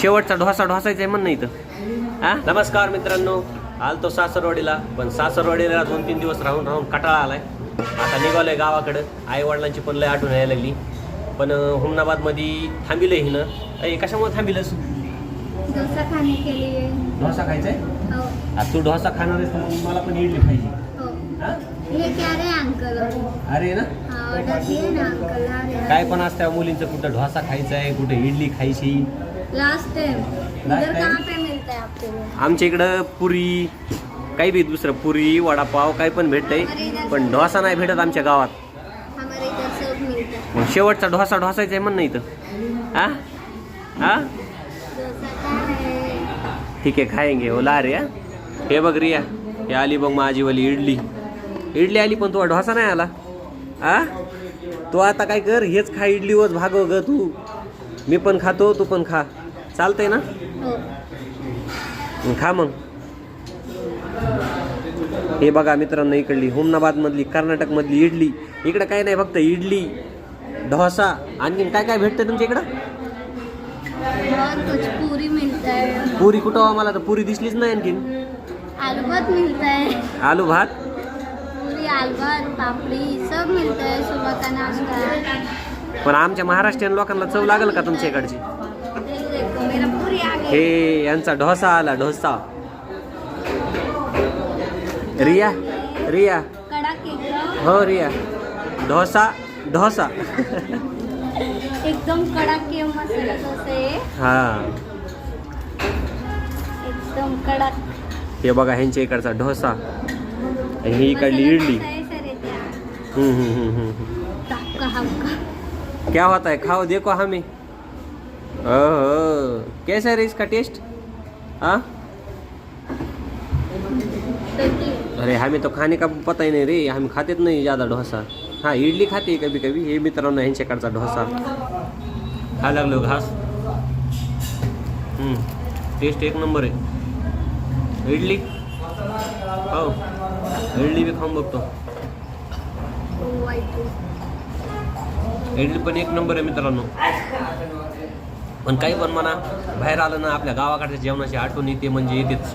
शेवटचा ढोसा ढोसायचा आहे म्हण नाही इथं. हा? नमस्कार मित्रांनो. आलतो सासरवाडीला पण सासरवाडीला दोन तीन दिवस राहून राहून कटाळा आलाय. आता निघालोय गावाकडं. आई वडिलांची पण लय आठवण यायला लागली. पण हुमनाबादमध्ये थांबिलंय हिनं. अय कशामुळे थांबिलंस? ढोसा खायचा आहे तू ढोसा खाणार आहेस तर मला पण इडली खायची हो. अंकल अरे ना? हाँ ऑर्डर अंकल काय पण असत्या मुलींचं कुठं ढोसा खायचा आहे कुठे इडली खायची. लास्ट टाइम Last इधर time? कहाँ पे मिलता है आपके? लिए आमच्या इकडं पुरी काही बी दुसरं पुरी वडापाव काही पण भेटतंय. पण ढोसा नाही भेटत आमच्या गावात. हमारे इधर सब मिलता है। मग शेवटचा ढोसा ढोसायचा आहे म्हण नाही इथं. हा हा डोसा का है ठीक आहे खाएंगे ओला रे हा? हे बघ रिया हे आली बघ माझीवाली इडली. इडली आली पण तुला ढोसा नाही आला? आ? तू आता काय कर हेच खा इडलीवच भागव ग तू. मी पण खातो तू पण खा. चालतंय ना? खा मग. हे बघा मित्रांनो इकडली हुमनाबादमधली कर्नाटकमधली इडली. इकडं काय नाही फक्त इडली ढोसा. आणखीन काय काय भेटतं तुमच्या इकडं? पूरी कुठं हो? मला तर पुरी दिसलीच नाही आणखीन. आलू भात आलू भात? भात पापड़ी सब सुबह का नाश्ता. पण आमच्या महाराष्ट्रीयन लोकांना चव लागल का तुमच्या इकडची? ये देखो मेरा पूरी आ गई हे यांचा ढोसा आला ढोसा. रिया रिया. एकदम. हो रिया. ढोसा ढोसा. एकदम कड़क के मसाला डोसा है हा. एकदम कड़क. हे बघा ह्यांच्या इकडचा ढोसा. आणि ही इकडली इडली. क्या होता है? खाओ देखो हमें. ओहो कैसा रे इसका टेस्ट हाँ अरे हमें तो खाने का पता ही नहीं रे. हम खातेच नहीं ज़्यादा डोसा. हाँ इडली खाते कभी कभी हे मित्रांनो ह्यांच्याकडचा डोसा. खा लागलो घास हम्म, टेस्ट एक नंबर आहे इडली? हो इडली बी खाऊन बघतो. इडली पण एक नंबर आहे मित्रांनो. पण काही पण म्हणा बाहेर आलं ना आपल्या गावाकडच्या जेवणाची आठवण येते म्हणजे येतेच.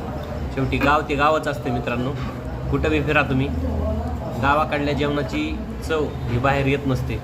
शेवटी गाव ते गावच असते मित्रांनो. कुठं बी फिरा तुम्ही गावाकडल्या जेवणाची चव ही बाहेर येत नसते.